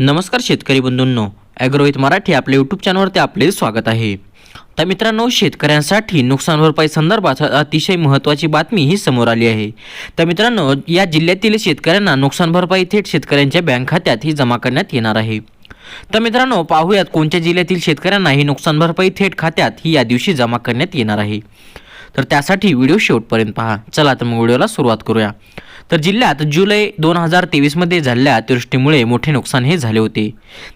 नमस्कार शेतकरी बंधूंनो ॲग्रोहित मराठी आपल्या यूट्यूब चॅनलवरती आपले स्वागत आहे. तर मित्रांनो शेतकऱ्यांसाठी नुकसान भरपाई संदर्भात अतिशय महत्त्वाची बातमी ही समोर आली आहे. तर मित्रांनो या जिल्ह्यातील शेतकऱ्यांना नुकसान भरपाई थेट शेतकऱ्यांच्या बँक खात्यात ही जमा करण्यात येणार आहे. तर मित्रांनो पाहूयात कोणत्या जिल्ह्यातील शेतकऱ्यांना ही नुकसान भरपाई थेट खात्यात ही या दिवशी जमा करण्यात येणार आहे. तर त्यासाठी व्हिडिओ शेवटपर्यंत पहा. चला तर मग व्हिडिओला सुरुवात करूया. तर जिल्ह्यात जुलै दोन हजार तेवीसमध्ये झालेल्या अतिवृष्टीमुळे मोठे नुकसान हे झाले होते.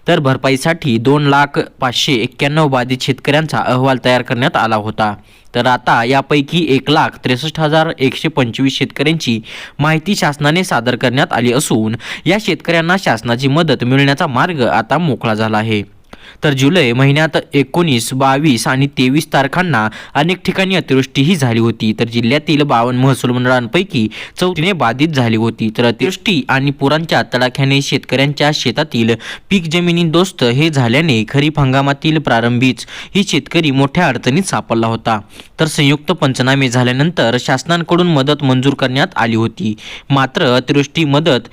तर भरपाईसाठी दोन लाख पाचशे एक्क्याण्णव बाधित शेतकऱ्यांचा अहवाल तयार करण्यात आला होता. तर आता यापैकी एक लाख त्रेसष्ट हजार एकशे पंचवीस शेतकऱ्यांची माहिती शासनाने सादर करण्यात आली असून या शेतकऱ्यांना शासनाची मदत मिळण्याचा मार्ग आता मोकळा झाला आहे. तर जुलै महिन्यात एकोणीस बावीस आणि तेवीस तारखांना अनेक ठिकाणी अतिवृष्टीही झाली होती. तर जिल्ह्यातील बावन्न महसूल मंडळांपैकी चौथीने बाधित झाली होती. तर अतिवृष्टी आणि पुरांच्या तडाख्याने शेतकऱ्यांच्या शेतातील पीक जमिनीदोस्त हे झाल्याने खरीप हंगामातील प्रारंभीच ही शेतकरी मोठ्या अडचणीत सापडला होता. तर संयुक्त पंचनामे झाल्यानंतर शासनाकडून मदत मंजूर करण्यात आली होती. मात्र अतिवृष्टी मदत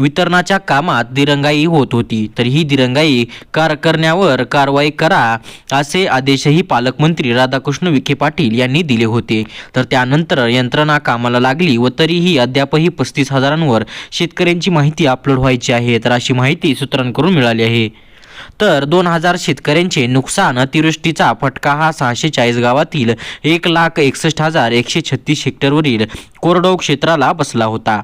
वितरणाच्या कामात दिरंगाई होत होती. तर ही दिरंगाई कार करण्यावर कारवाई करा असे आदेशही पालकमंत्री राधाकृष्ण विखे पाटील यांनी दिले होते. तर त्यानंतर यंत्रणा कामाला लागली व तरीही अद्यापही पस्तीस हजारांवर शेतकऱ्यांची माहिती अपलोड व्हायची आहे. तर अशी माहिती सूत्रांकडून मिळाली आहे. तर दोन हजार शेतकऱ्यांचे नुकसान अतिवृष्टीचा फटका हा सहाशे चाळीस गावातील एक लाख एकसष्ट हजार एकशे छत्तीस हेक्टरवरील कोरडवाहू क्षेत्राला बसला होता.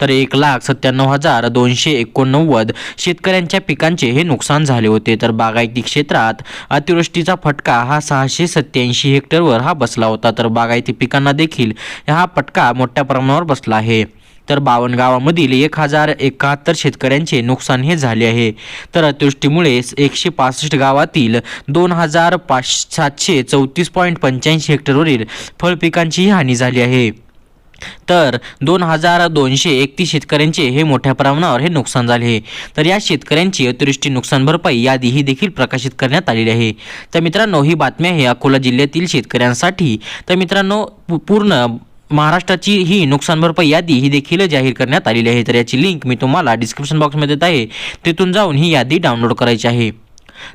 तर एक लाख सत्त्याण्णव हजार दोनशे एकोणनव्वद शेतकऱ्यांच्या पिकांचे हे नुकसान झाले होते. तर बागायती क्षेत्रात अतिवृष्टीचा फटका हा सहाशे सत्याऐंशी हेक्टरवर हा बसला होता. तर बागायती पिकांना देखील हा फटका मोठ्या प्रमाणावर बसला आहे. तर बावन्न गावामधील एक हजार एकाहत्तर शेतकऱ्यांचे नुकसान हे झाले आहे. तर अतिवृष्टीमुळे एकशे पासष्ट गावातील दोन हजार पाच सातशे चौतीस पॉईंट पंच्याऐंशी हेक्टरवरील फळपिकांचीही हानी झाली आहे. तर दोन हजार दोनशे एकतीस शेतकऱ्यांचे हे मोठ्या प्रमाणावर हे नुकसान झाले आहे. तर या शेतकऱ्यांची अतिवृष्टी नुकसान भरपाई यादी ही देखील प्रकाशित करण्यात आलेली आहे. तर मित्रांनो ही बातमी आहे अकोला जिल्ह्यातील शेतकऱ्यांसाठी. तर मित्रांनो पूर्ण महाराष्ट्राची ही नुकसान भरपाई यादी ही देखील जाहीर करण्यात आलेली आहे. तर याची लिंक मी तुम्हाला डिस्क्रिप्शन बॉक्समध्ये देत आहे. तिथून जाऊन ही यादी डाउनलोड करायची आहे.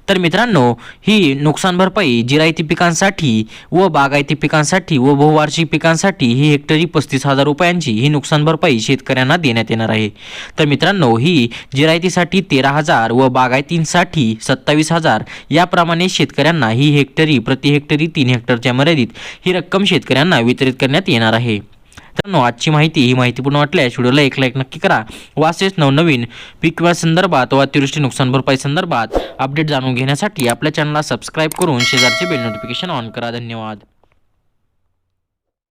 तर मित्रांनो ही नुकसान भरपाई जिरायती पिकांसाठी व बागायती पिकांसाठी व बहुवार्षिक पिकांसाठी ही हेक्टरी पस्तीस हजार रुपयांची ही नुकसान भरपाई शेतकऱ्यांना देण्यात येणार आहे. तर मित्रांनो ही जिरायतीसाठी तेरा हजार व बागायतींसाठी सत्तावीस हजार याप्रमाणे शेतकऱ्यांना ही हेक्टरी प्रति हेक्टरी तीन हेक्टरच्या मर्यादित ही रक्कम शेतकऱ्यांना वितरित करण्यात येणार आहे. मित्रांनो आजची माहिती ही माहितीपूर्ण वाटल्यास व्हिडिओला एक लाईक नक्की करा. वासेस नवनवीन पीक विमा संदर्भात व अतिवृष्टी नुकसान भरपाई संदर्भात अपडेट जाणून घेण्यासाठी आपल्या चॅनलला सबस्क्राईब करून शेजारचे बेल नोटिफिकेशन ऑन करा. धन्यवाद.